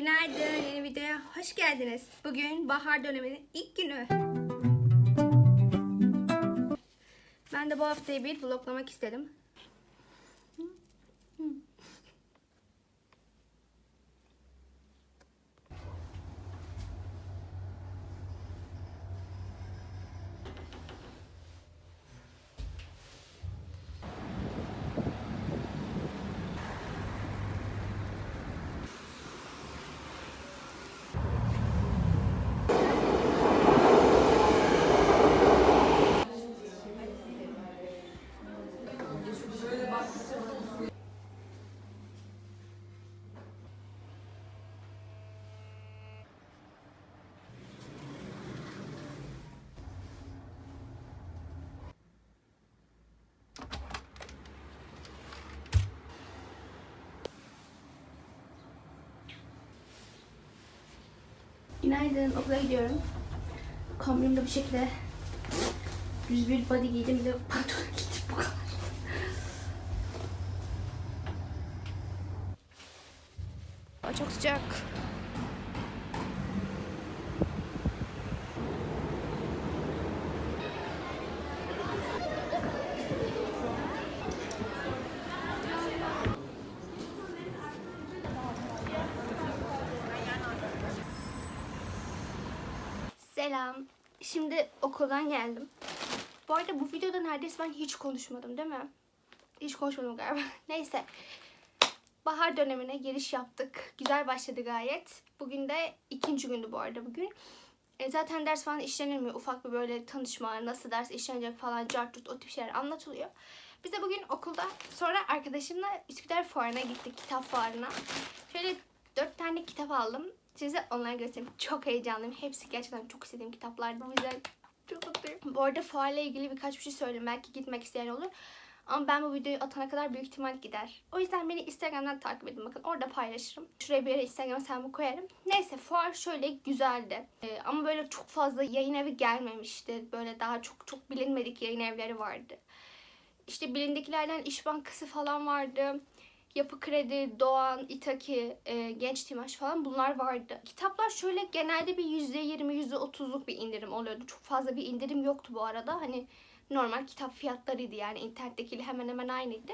Günaydın, yeni videoya hoş geldiniz. Bugün bahar döneminin ilk günü. Ben de bu haftayı bir vloglamak istedim. Günaydın, okula gidiyorum. Kombinimde bu şekilde 101 body giydim, bir de pantolon giydim bu kadar. Çok sıcak. Selam. Şimdi okuldan geldim. Bu arada bu videoda neredeyse ben hiç konuşmadım değil mi? Hiç konuşmadım galiba. Neyse. Bahar dönemine giriş yaptık. Güzel başladı gayet. Bugün de ikinci gündü bu arada bugün. E, zaten ders falan işlenilmiyor. Ufak bir böyle tanışma, nasıl ders işlenecek falan, cartut o tip şeyler anlatılıyor. Biz de bugün okulda sonra arkadaşımla Üsküdar Fuarı'na gittik, kitap fuarına. Şöyle dört tane kitap aldım. Size onları göstereyim. Çok heyecanlıyım. Hepsi gerçekten çok istediğim kitaplardı. O yüzden çok mutluyum. Bu arada fuarla ilgili birkaç bir şey söyleyeyim. Belki gitmek isteyen olur. Ama ben bu videoyu atana kadar büyük ihtimal gider. O yüzden beni Instagram'dan takip edin. Bakın orada paylaşırım. Şuraya bir yere Instagram hesabımı koyarım. Neyse fuar şöyle güzeldi. Ee, ama böyle çok fazla yayın evi gelmemişti. Böyle daha çok çok bilinmedik yayın evleri vardı. İşte bilindikilerden İş Bankası falan vardı. Yapı Kredi, Doğan, İtaki, e, Genç Timaş falan bunlar vardı. Kitaplar şöyle genelde bir %20, %30'luk bir indirim oluyordu. Çok fazla bir indirim yoktu bu arada. Hani normal kitap fiyatlarıydı yani internettekiyle hemen hemen aynıydı.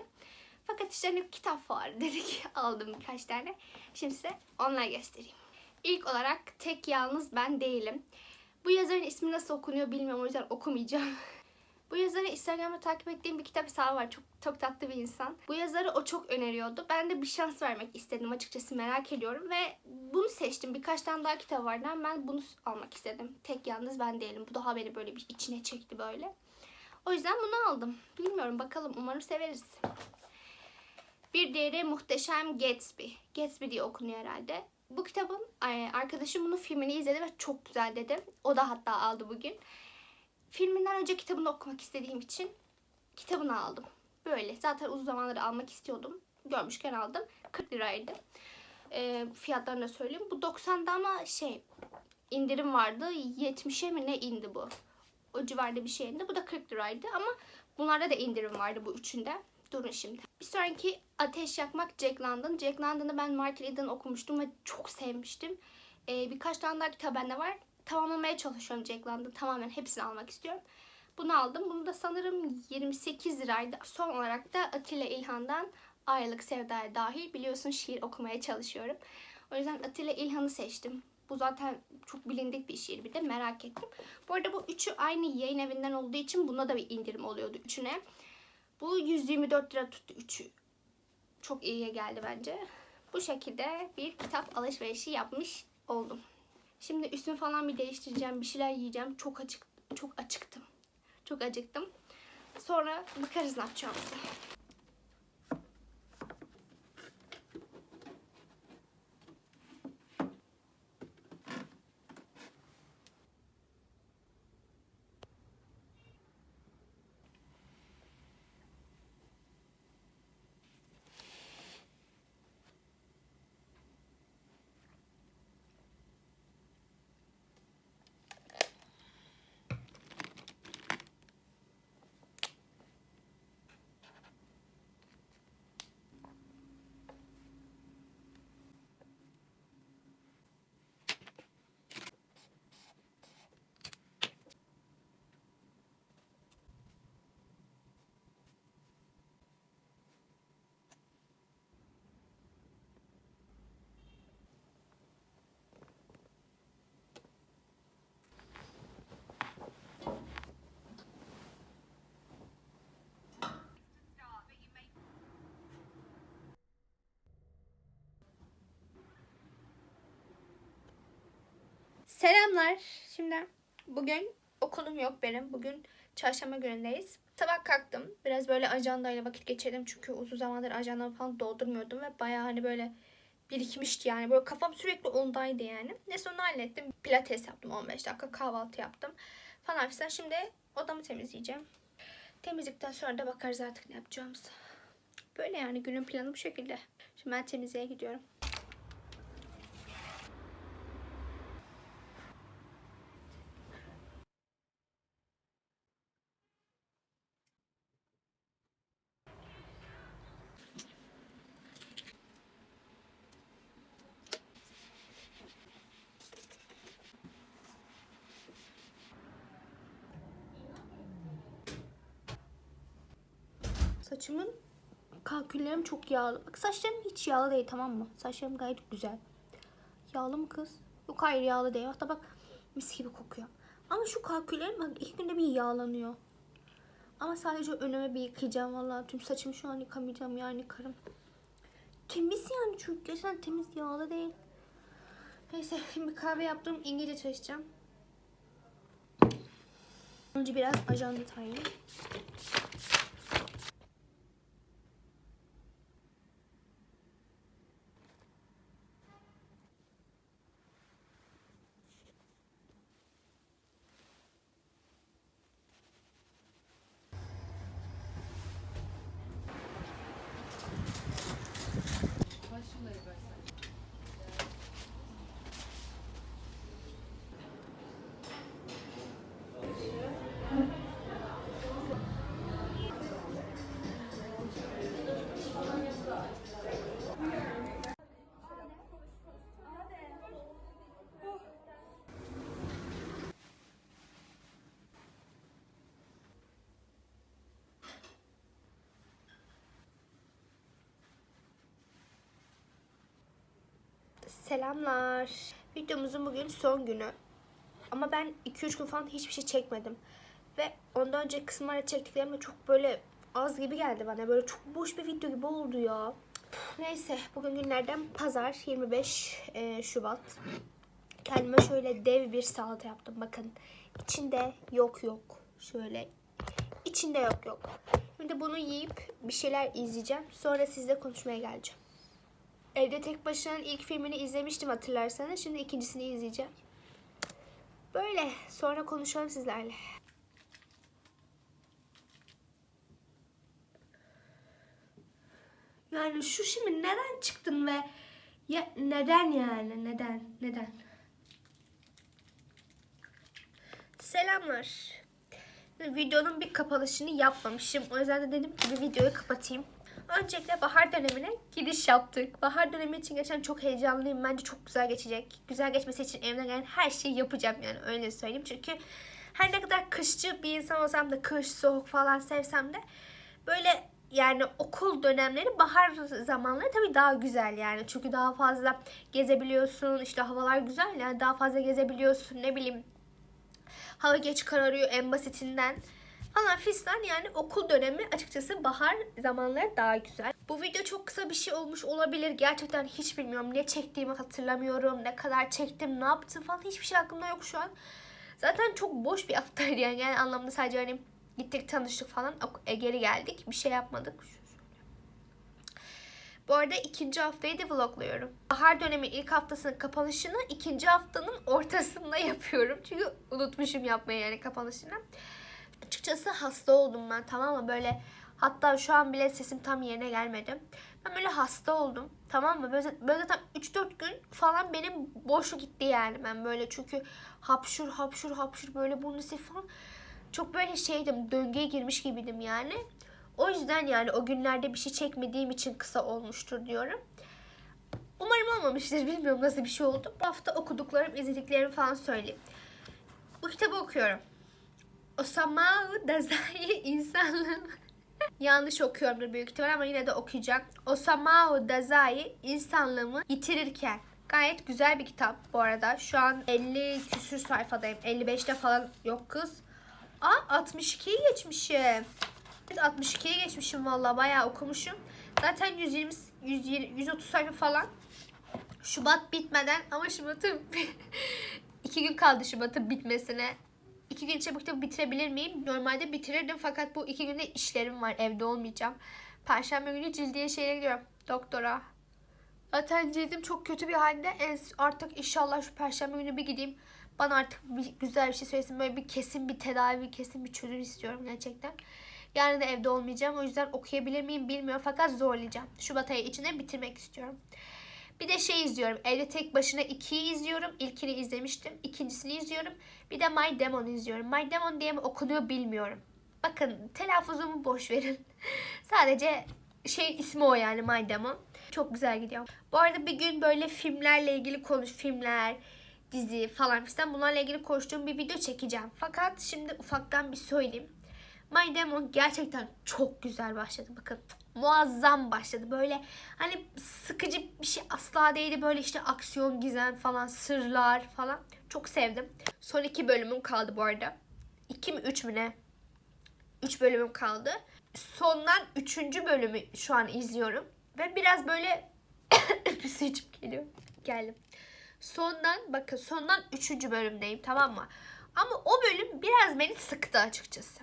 Fakat işte hani kitap var dedik aldım birkaç tane. Şimdi size onları göstereyim. İlk olarak tek yalnız ben değilim. Bu yazarın ismi nasıl okunuyor bilmiyorum o yüzden okumayacağım. Bu yazarı Instagram'da takip ettiğim bir kitap hesabı var. Çok çok tatlı bir insan. Bu yazarı o çok öneriyordu. Ben de bir şans vermek istedim açıkçası merak ediyorum ve bunu seçtim. Birkaç tane daha kitap vardı ama ben bunu almak istedim. Tek yalnız ben değilim. Bu daha beni böyle bir içine çekti böyle. O yüzden bunu aldım. Bilmiyorum bakalım umarım severiz. Bir diğeri Muhteşem Gatsby. Gatsby diye okunuyor herhalde. Bu kitabın ay, arkadaşım bunu filmini izledi ve çok güzel dedi. O da hatta aldı bugün. Filminden önce kitabını okumak istediğim için kitabını aldım. Böyle. Zaten uzun zamanları almak istiyordum. Görmüşken aldım. 40 liraydı. E, fiyatlarını da söyleyeyim. Bu 90'da ama şey indirim vardı. 70'e mi ne indi bu? O civarda bir şey indi. Bu da 40 liraydı ama bunlarda da indirim vardı bu üçünde. Durun şimdi. Bir sonraki Ateş Yakmak Jack London. Jack London'ı ben Martin Eden okumuştum ve çok sevmiştim. Ee, birkaç tane daha kitap bende var. Tamamlamaya çalışıyorum Jack London. Tamamen hepsini almak istiyorum. Bunu aldım. Bunu da sanırım 28 liraydı. Son olarak da Atilla İlhan'dan Ayrılık Sevdaya dahil. Biliyorsun şiir okumaya çalışıyorum. O yüzden Atilla İlhan'ı seçtim. Bu zaten çok bilindik bir şiir bir de merak ettim. Bu arada bu üçü aynı yayın evinden olduğu için buna da bir indirim oluyordu üçüne. Bu 124 lira tuttu üçü. Çok iyiye geldi bence. Bu şekilde bir kitap alışverişi yapmış oldum. Şimdi üstümü falan bir değiştireceğim. Bir şeyler yiyeceğim. Çok açık çok acıktım. Çok acıktım. Sonra bakarız ne yapacağımıza. Selamlar. Şimdi bugün okulum yok benim. Bugün çarşamba günündeyiz. Sabah kalktım. Biraz böyle ajandayla vakit geçirdim. Çünkü uzun zamandır ajandamı falan doldurmuyordum. Ve bayağı hani böyle birikmişti yani. Böyle kafam sürekli ondaydı yani. Neyse onu hallettim. Pilates yaptım 15 dakika. Kahvaltı yaptım. Falan filan. Şimdi odamı temizleyeceğim. Temizlikten sonra da bakarız artık ne yapacağımız. Böyle yani günün planı bu şekilde. Şimdi ben temizliğe gidiyorum. Saçımın kalküllerim çok yağlı. Bak saçlarım hiç yağlı değil tamam mı? Saçlarım gayet güzel. Yağlı mı kız? Yok hayır yağlı değil. Hatta bak mis gibi kokuyor. Ama şu kalküllerim bak iki günde bir yağlanıyor. Ama sadece önüme bir yıkayacağım vallahi. Tüm saçımı şu an yıkamayacağım yani yıkarım. Temiz yani çünkü gerçekten temiz yağlı değil. Neyse şimdi kahve yaptım. İngilizce çalışacağım. Önce biraz ajanda tarayayım. Selamlar. Videomuzun bugün son günü. Ama ben 2-3 gün falan hiçbir şey çekmedim. Ve ondan önce kısımlarda çektiklerim çok böyle az gibi geldi bana. Böyle çok boş bir video gibi oldu ya. Neyse bugün günlerden pazar 25 e, Şubat. Kendime şöyle dev bir salata yaptım. Bakın içinde yok yok. Şöyle içinde yok yok. Şimdi bunu yiyip bir şeyler izleyeceğim. Sonra sizle konuşmaya geleceğim. Evde tek başına ilk filmini izlemiştim hatırlarsanız. Şimdi ikincisini izleyeceğim. Böyle. Sonra konuşalım sizlerle. Yani şu şimdi neden çıktın ve ya neden yani neden neden? Selamlar. Videonun bir kapanışını yapmamışım. O yüzden de dedim ki bir videoyu kapatayım. Öncelikle bahar dönemine giriş yaptık. Bahar dönemi için geçen çok heyecanlıyım. Bence çok güzel geçecek. Güzel geçmesi için elimden gelen her şeyi yapacağım yani öyle söyleyeyim. Çünkü her ne kadar kışçı bir insan olsam da kış, soğuk falan sevsem de böyle yani okul dönemleri bahar zamanları tabii daha güzel yani. Çünkü daha fazla gezebiliyorsun. işte havalar güzel yani daha fazla gezebiliyorsun. Ne bileyim hava geç kararıyor en basitinden falan fistan yani okul dönemi açıkçası bahar zamanları daha güzel. Bu video çok kısa bir şey olmuş olabilir. Gerçekten hiç bilmiyorum. Ne çektiğimi hatırlamıyorum. Ne kadar çektim, ne yaptım falan hiçbir şey aklımda yok şu an. Zaten çok boş bir haftaydı yani. Yani anlamda sadece hani gittik tanıştık falan e, geri geldik. Bir şey yapmadık. Bu arada ikinci haftayı da vlogluyorum. Bahar dönemi ilk haftasının kapanışını ikinci haftanın ortasında yapıyorum. Çünkü unutmuşum yapmayı yani kapanışını. Açıkçası hasta oldum ben tamam mı? Böyle hatta şu an bile sesim tam yerine gelmedi. Ben böyle hasta oldum tamam mı? Böyle, böyle zaten 3-4 gün falan benim boşu gitti yani ben böyle çünkü hapşur hapşur hapşur böyle burnu falan. Çok böyle şeydim döngüye girmiş gibiydim yani. O yüzden yani o günlerde bir şey çekmediğim için kısa olmuştur diyorum. Umarım olmamıştır. Bilmiyorum nasıl bir şey oldu. Bu hafta okuduklarım, izlediklerimi falan söyleyeyim. Bu kitabı okuyorum. Osamu Dazai insanlığın Yanlış okuyorumdur büyük ihtimal ama yine de okuyacağım. Osamu Dazai insanlığımı yitirirken. Gayet güzel bir kitap bu arada. Şu an 50 küsür sayfadayım. 55'te falan yok kız. Aa 62'yi geçmişim. Evet 62'ye geçmişim valla bayağı okumuşum. Zaten 120 120, 130 sayfa falan. Şubat bitmeden ama Şubat'ın iki gün kaldı Şubat'ın bitmesine. İki gün içinde bu kitabı bitirebilir miyim? Normalde bitirirdim fakat bu iki günde işlerim var. Evde olmayacağım. Perşembe günü cildiye şeye gidiyorum. Doktora. Zaten cildim çok kötü bir halde. En, artık inşallah şu perşembe günü bir gideyim. Bana artık bir, güzel bir şey söylesin. Böyle bir kesin bir tedavi, kesin bir çözüm istiyorum gerçekten. Yarın da evde olmayacağım. O yüzden okuyabilir miyim bilmiyorum. Fakat zorlayacağım. Şubat ayı içinde bitirmek istiyorum. Bir de şey izliyorum. Evde tek başına ikiyi izliyorum. İlkini izlemiştim. İkincisini izliyorum. Bir de My Demon izliyorum. My Demon diye mi okunuyor bilmiyorum. Bakın telaffuzumu boş verin. Sadece şey ismi o yani My Demon. Çok güzel gidiyor. Bu arada bir gün böyle filmlerle ilgili konuş, filmler, dizi falan filan bunlarla ilgili konuştuğum bir video çekeceğim. Fakat şimdi ufaktan bir söyleyeyim. My Demon gerçekten çok güzel başladı. Bakın muazzam başladı. Böyle hani sıkıcı bir şey asla değildi. Böyle işte aksiyon, gizem falan, sırlar falan. Çok sevdim. Son iki bölümüm kaldı bu arada. İki mi üç mü ne? Üç bölümüm kaldı. Sondan üçüncü bölümü şu an izliyorum. Ve biraz böyle bir su içip geliyor. Geldim. Sondan bakın sondan üçüncü bölümdeyim tamam mı? Ama o bölüm biraz beni sıktı açıkçası.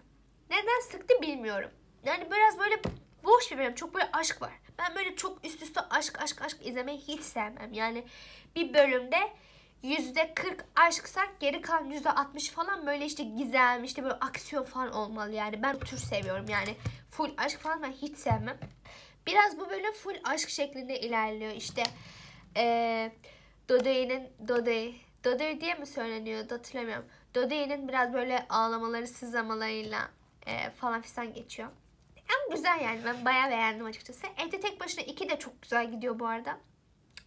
Neden sıktı bilmiyorum. Yani biraz böyle boş bir bölüm. Çok böyle aşk var. Ben böyle çok üst üste aşk aşk aşk izlemeyi hiç sevmem. Yani bir bölümde yüzde 40 aşksa geri kalan yüzde 60 falan böyle işte gizem işte böyle aksiyon falan olmalı yani. Ben tür seviyorum yani. Full aşk falan ben hiç sevmem. Biraz bu bölüm full aşk şeklinde ilerliyor. İşte eee Dodoy'nin Dodoy Dodoy diye mi söyleniyor hatırlamıyorum. Dodoy'nin biraz böyle ağlamaları sızlamalarıyla e, falan filan geçiyor. Ama güzel yani ben bayağı beğendim açıkçası. Evde tek başına iki de çok güzel gidiyor bu arada.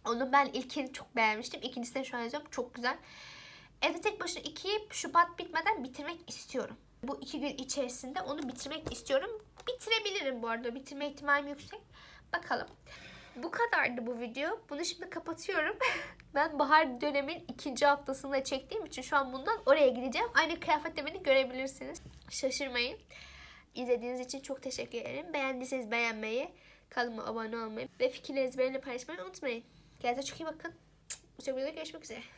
Onu ben ilkini çok beğenmiştim. İkincisini şu an yazıyorum. Çok güzel. Evde tek başına ikiyi Şubat bitmeden bitirmek istiyorum. Bu iki gün içerisinde onu bitirmek istiyorum. Bitirebilirim bu arada. Bitirme ihtimalim yüksek. Bakalım. Bu kadardı bu video. Bunu şimdi kapatıyorum. ben bahar dönemin ikinci haftasında çektiğim için şu an bundan oraya gideceğim. Aynı kıyafette beni görebilirsiniz. Şaşırmayın. İzlediğiniz için çok teşekkür ederim. Beğendiyseniz beğenmeyi, kanalıma abone olmayı ve fikirlerinizi benimle paylaşmayı unutmayın. Kendinize çok iyi bakın. Bu videoda görüşmek üzere.